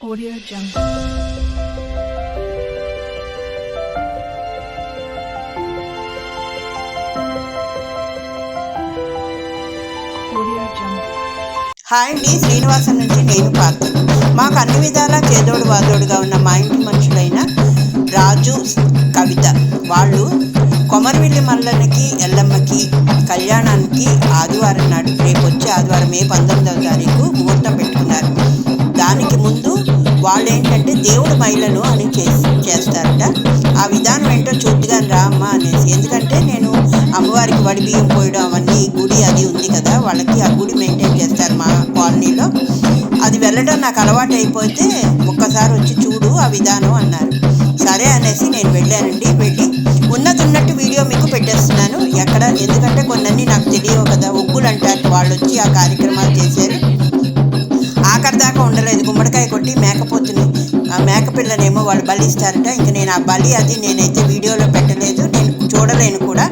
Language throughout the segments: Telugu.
Audio Jungle. Audio Jungle. Hi అండి శ్రీనివాసం నుంచి నేను పార్త మాకు అన్ని విధాలా చేదోడు వాదోడుగా ఉన్న మా ఇంటి మనుషులైన రాజు కవిత వాళ్ళు కొమరవెల్లి మల్లన్నకి ఎల్లమ్మకి కళ్యాణానికి ఆదివారం నాడు రేపు వచ్చే ఆదివారం మే పంతొమ్మిదవ తారీఖు ముహూర్తం వాళ్ళు ఏంటంటే దేవుడు మహిళలు అని చేసి చేస్తారట. ఆ విధానం ఏంటో చూద్దుగా రా అమ్మ అనేసి. ఎందుకంటే నేను అమ్మవారికి వడి బియ్యం పోయడం అవన్నీ గుడి అది ఉంది కదా వాళ్ళకి ఆ గుడి మెయింటైన్ చేస్తారు మా కాలనీలో. అది వెళ్ళడం నాకు అలవాటు అయిపోతే ఒక్కసారి వచ్చి చూడు ఆ విధానం అన్నారు. సరే అనేసి నేను వెళ్ళానండి. వెళ్ళి ఉన్నది ఉన్నట్టు వీడియో మీకు పెట్టేస్తున్నాను. ఎక్కడ ఎందుకంటే కొన్ని నాకు తెలియవు కదా. ఒగ్గులు అంటారు. వాళ్ళు వచ్చి ఆ కార్యక్రమాలు చేశారు. దాకా ఉండలేదు. గుమ్మడికాయ కొట్టి మేకపోతుని ఆ మేకపిల్లనేమో వాళ్ళు బలి ఇస్తారట ఇంక నేను ఆ బలి అది నేనైతే వీడియోలో పెట్టలేదు. నేను చూడలేను కూడా.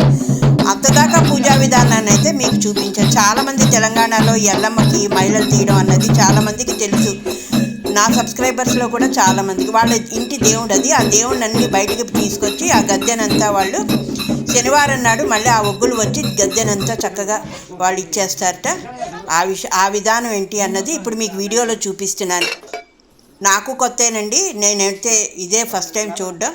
అంతదాకా పూజా విధానాన్ని అయితే మీకు చూపించాను. చాలామంది తెలంగాణలో ఎల్లమ్మకి మహిళలు తీయడం అన్నది చాలామందికి తెలుసు. నా సబ్స్క్రైబర్స్లో కూడా చాలామందికి. వాళ్ళ ఇంటి దేవుడు అది. ఆ దేవుడిని అన్ని బయటకు తీసుకొచ్చి ఆ గద్దెనంతా వాళ్ళు శనివారం నాడు మళ్ళీ ఆ ఒగ్గులు వచ్చి గద్దెనంతా చక్కగా వాళ్ళు ఇచ్చేస్తారట. ఆ విష ఆ విధానం ఏంటి అన్నది ఇప్పుడు మీకు వీడియోలో చూపిస్తున్నాను. నాకు కొత్తేనండి. నేనైతే ఇదే ఫస్ట్ టైం చూడడం.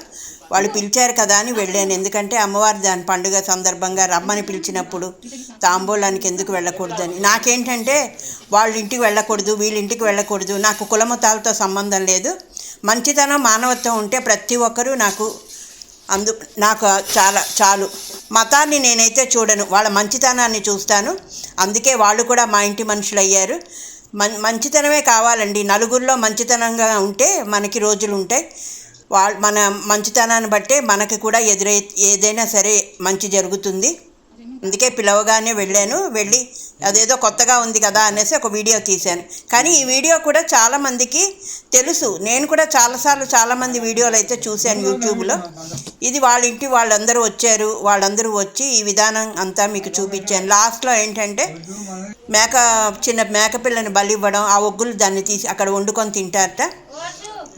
వాళ్ళు పిలిచారు కదా అని వెళ్ళాను. ఎందుకంటే అమ్మవారి దాని పండుగ సందర్భంగా రమ్మని పిలిచినప్పుడు తాంబూలానికి ఎందుకు వెళ్ళకూడదని. నాకేంటంటే వాళ్ళ ఇంటికి వెళ్ళకూడదు వీళ్ళ ఇంటికి వెళ్ళకూడదు. నాకు కులమతాలతో సంబంధం లేదు. మంచితనం మానవత్వం ఉంటే ప్రతి ఒక్కరూ నాకు అందు నాకు చాలా చాలు. మతాన్ని నేనైతే చూడను వాళ్ళ మంచితనాన్ని చూస్తాను. అందుకే వాళ్ళు కూడా మా ఇంటి మనుషులు అయ్యారు మం మంచితనమే కావాలండి. నలుగురిలో మంచితనంగా ఉంటే మనకి రోజులు ఉంటాయి. వాళ్ళ మన మంచితనాన్ని బట్టే మనకి కూడా ఎదురై ఏదైనా సరే మంచి జరుగుతుంది. అందుకే పిలవగానే వెళ్ళాను. వెళ్ళి అదేదో కొత్తగా ఉంది కదా అనేసి ఒక వీడియో తీశాను. కానీ ఈ వీడియో కూడా చాలామందికి తెలుసు. నేను కూడా చాలాసార్లు చాలామంది వీడియోలు అయితే చూశాను యూట్యూబ్లో. ఇది వాళ్ళ ఇంటి వాళ్ళందరూ వచ్చారు. వాళ్ళందరూ వచ్చి ఈ విధానం అంతా మీకు చూపించాను. లాస్ట్లో ఏంటంటే మేక చిన్న మేకపిల్లని బలి ఇవ్వడం ఆ ఒగ్గులు దాన్ని తీసి అక్కడ వండుకొని తింటారట.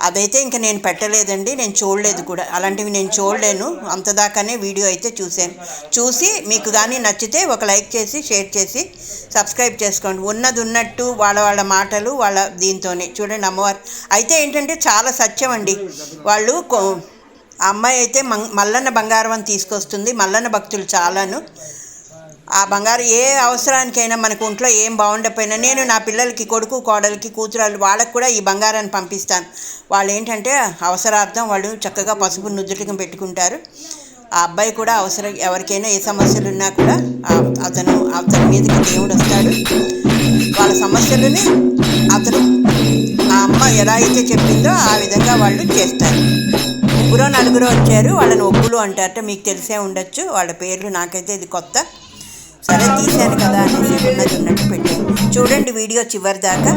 అదైతే ఇంకా నేను పెట్టలేదండి నేను చూడలేదు కూడా. అలాంటివి నేను చూడలేను. అంతదాకానే వీడియో అయితే చూశాను. చూసి మీకు కానీ నచ్చితే ఒక లైక్ చేసి షేర్ చేసి సబ్స్క్రైబ్ చేసుకోండి. ఉన్నది ఉన్నట్టు వాళ్ళ వాళ్ళ మాటలు వాళ్ళ దీంతోనే. చూడండి అమ్మవారు. అయితే ఏంటంటే చాలా సత్యం అండి. వాళ్ళు అమ్మాయి అయితే మం- మల్లన్న బంగారం అని తీసుకొస్తుంది. మల్లన్న భక్తులు చాలాను. ఆ బంగారు ఏ అవసరానికైనా మనకు ఒంట్లో ఏం బాగుండకపోయినా నేను నా పిల్లలకి కొడుకు కోడలికి కూతురాలు వాళ్ళకి కూడా ఈ బంగారాన్ని పంపిస్తాను. వాళ్ళు ఏంటంటే అవసరార్థం వాళ్ళు చక్కగా పసుపు నుదుటికి పెట్టుకుంటారు. ఆ అబ్బాయి కూడా అవసరం ఎవరికైనా ఏ సమస్యలు ఉన్నా కూడా అతను అతని మీదకి దేవుడు వస్తాడు. వాళ్ళ సమస్యలని అతను ఆ అమ్మ ఎలా అయితే చెప్పిందో ఆ విధంగా వాళ్ళు చేస్తారు. ముగ్గురో నలుగురో వచ్చారు. వాళ్ళని ఒగ్గులు అంటారట మీకు తెలిసే ఉండొచ్చు. వాళ్ళ పేర్లు నాకైతే ఇది కొత్త. సరే తీశాను కదా అనేసి ఉన్నది ఉన్నట్టు పెట్టాను. చూడండి వీడియో చివరి దాకా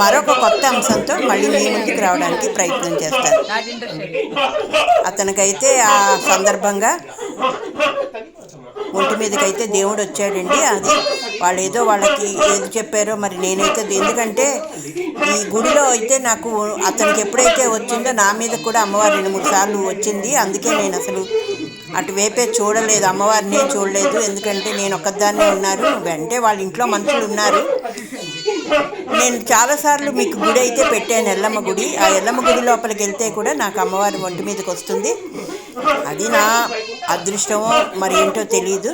మరొక కొత్త అంశంతో మళ్ళీ మీ ముందుకు రావడానికి ప్రయత్నం చేస్తారు అతనికైతే ఆ సందర్భంగా ఒంటి మీదకైతే దేవుడు వచ్చాడండి. అది వాళ్ళు ఏదో వాళ్ళకి ఏది చెప్పారో మరి నేనైతే ఎందుకంటే ఈ గుడిలో అయితే నాకు అతనికి ఎప్పుడైతే వచ్చిందో నా మీద కూడా అమ్మవారు రెండు మూడు సార్లు వచ్చింది. అందుకే నేను అసలు అటువైపే చూడలేదు అమ్మవారిని చూడలేదు. ఎందుకంటే నేను ఒక్కదాన్నే ఉన్నారు. వెంటే వాళ్ళ ఇంట్లో మనుషులు ఉన్నారు. నేను చాలాసార్లు మీకు గుడి అయితే పెట్టాను ఎల్లమ్మ గుడి. ఆ ఎల్లమ్మ గుడి లోపలికి వెళ్తే కూడా నాకు అమ్మవారి ఒంటి మీదకి వస్తుంది. అది నా అదృష్టమో మరి ఏంటో తెలియదు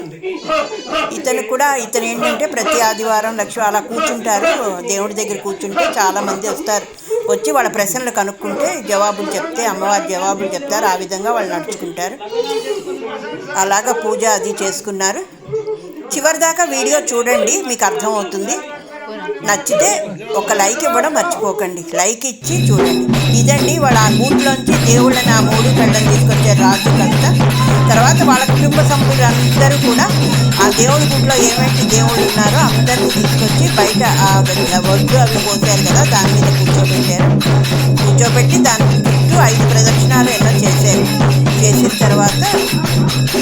ఇతను కూడా ఇతను ఏంటంటే ప్రతి ఆదివారం లక్ష్మి అలా కూర్చుంటారు. దేవుడి దగ్గర కూర్చుంటే చాలామంది వస్తారు. వచ్చి వాళ్ళ ప్రశ్నలు కనుక్కుంటే జవాబులు చెప్తే అమ్మవారి జవాబులు చెప్తారు ఆ విధంగా వాళ్ళు నడుచుకుంటారు. అలాగా పూజ అది చేసుకున్నారు. చివరిదాకా వీడియో చూడండి మీకు అర్థమవుతుంది. నచ్చితే ఒక లైక్ ఇవ్వడం మర్చిపోకండి. లైక్ ఇచ్చి చూడండి. ఇదండి వాళ్ళ ఆ గూట్లోంచి దేవుళ్ళని ఆ మూడు కళ్ళని తీసుకొచ్చారు రాజు కవిత తర్వాత వాళ్ళ కుటుంబ సభ్యులందరూ కూడా దేవుడి గుడిలో ఏమైతే దేవుడు ఉన్నారో అందరినీ తీసుకొచ్చి బయట ఆ వడ్డు అవి పోసారు కదా దాని మీద కూర్చోబెట్టారు. కూర్చోబెట్టి దాని చుట్టూ ఐదు ప్రదక్షిణాలు ఎలా చేశారు. చేసిన తర్వాత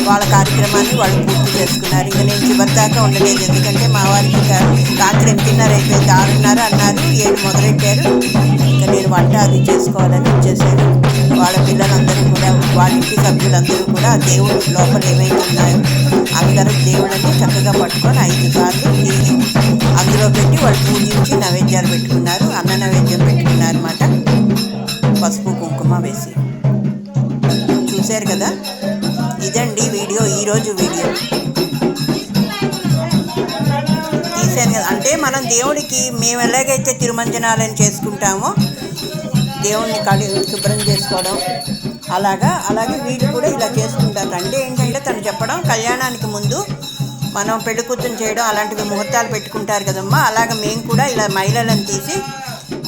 వాళ్ళ కార్యక్రమాన్ని వాళ్ళు పూర్తి చేసుకున్నారు. ఇంకా నేను చివరి దాకా ఉండలేదు. ఎందుకంటే మా వారికి ఇంకా రాత్రి ఎనిమిదిన్నర అయిపోయింది. ఆరున్నర అన్నారు ఏడు మొదలెట్టారు. ఇంకా నేను వంట అది చేసుకోవాలని చేశారు వాళ్ళ పిల్లలందరూ కూడా వాళ్ళ ఇంటి సభ్యులందరూ కూడా దేవుడు లోపల ఏమైతే ఉన్నాయో అందరూ దేవుళ్ళని చక్కగా పట్టుకొని ఐదు సార్లు నీళ్ళు అందులో పెట్టి వాళ్ళు పూజించి నైవేద్యాలు పెట్టుకున్నారు అన్న నైవేద్యం పెట్టుకున్నారు అన్నమాట పసుపు కుంకుమ వేసి. చూశారు కదా? ఇదండి వీడియో ఈరోజు వీడియో. తీశాను కదా? అంటే మనం దేవుడికి మేము ఎలాగైతే తిరుమంజనాలను చేసుకుంటామో దేవుణ్ణి కడి శుభ్రం చేసుకోవడం అలాగా అలాగే వీళ్ళు కూడా ఇలా చేసుకుంటారు అంటే ఏంటంటే తను చెప్పడం కళ్యాణానికి ముందు మనం పెళ్ళికూతురు చేయడం అలాంటివి ముహూర్తాలు పెట్టుకుంటారు కదమ్మా. అలాగ మేము కూడా ఇలా మహిళలను తీసి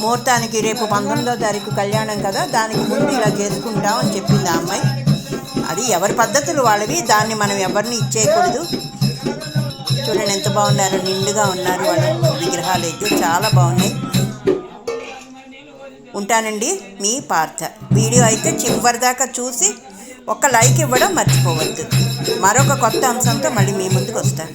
ముహూర్తానికి రేపు పంతొమ్మిదో తారీఖు కళ్యాణం కదా దానికి ముందు ఇలా చేసుకుంటాం అని చెప్పింది ఆ అమ్మాయి. అది ఎవరి పద్ధతులు వాళ్ళవి దాన్ని మనం ఎవరిని ఇచ్చేయకూడదు. చూడండి ఎంత బాగున్నారు నిండుగా ఉన్నారు వాళ్ళ విగ్రహాలు అయితే చాలా బాగున్నాయి. ఉంటానండి మీ పార్థ. వీడియో అయితే చివరిదాకా చూసి ఒక లైక్ ఇవ్వడం మర్చిపోవద్దు. మరొక కొత్త అంశంతో మళ్ళీ మీ ముందుకు వస్తాను.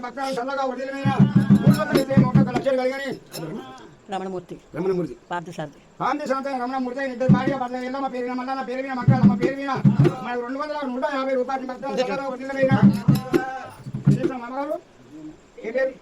భక్తాలు చల్లగా నూట ఒక్క లక్షలు కలిగని రమణమూర్తి రమణమూర్తి పార్థసారథి కాంతి శాంతి రమణమూర్తి ఇద్దరు భార్య భర్త ఎల్లమ్మ పేరు మల్లన్న పేరు మీద మక్కలమ్మ పేరు మీద మనకు రెండు వందల నూట యాభై రూపాయలు చల్లగా వదిలిమైన అమ్మగారు ఏ పేరు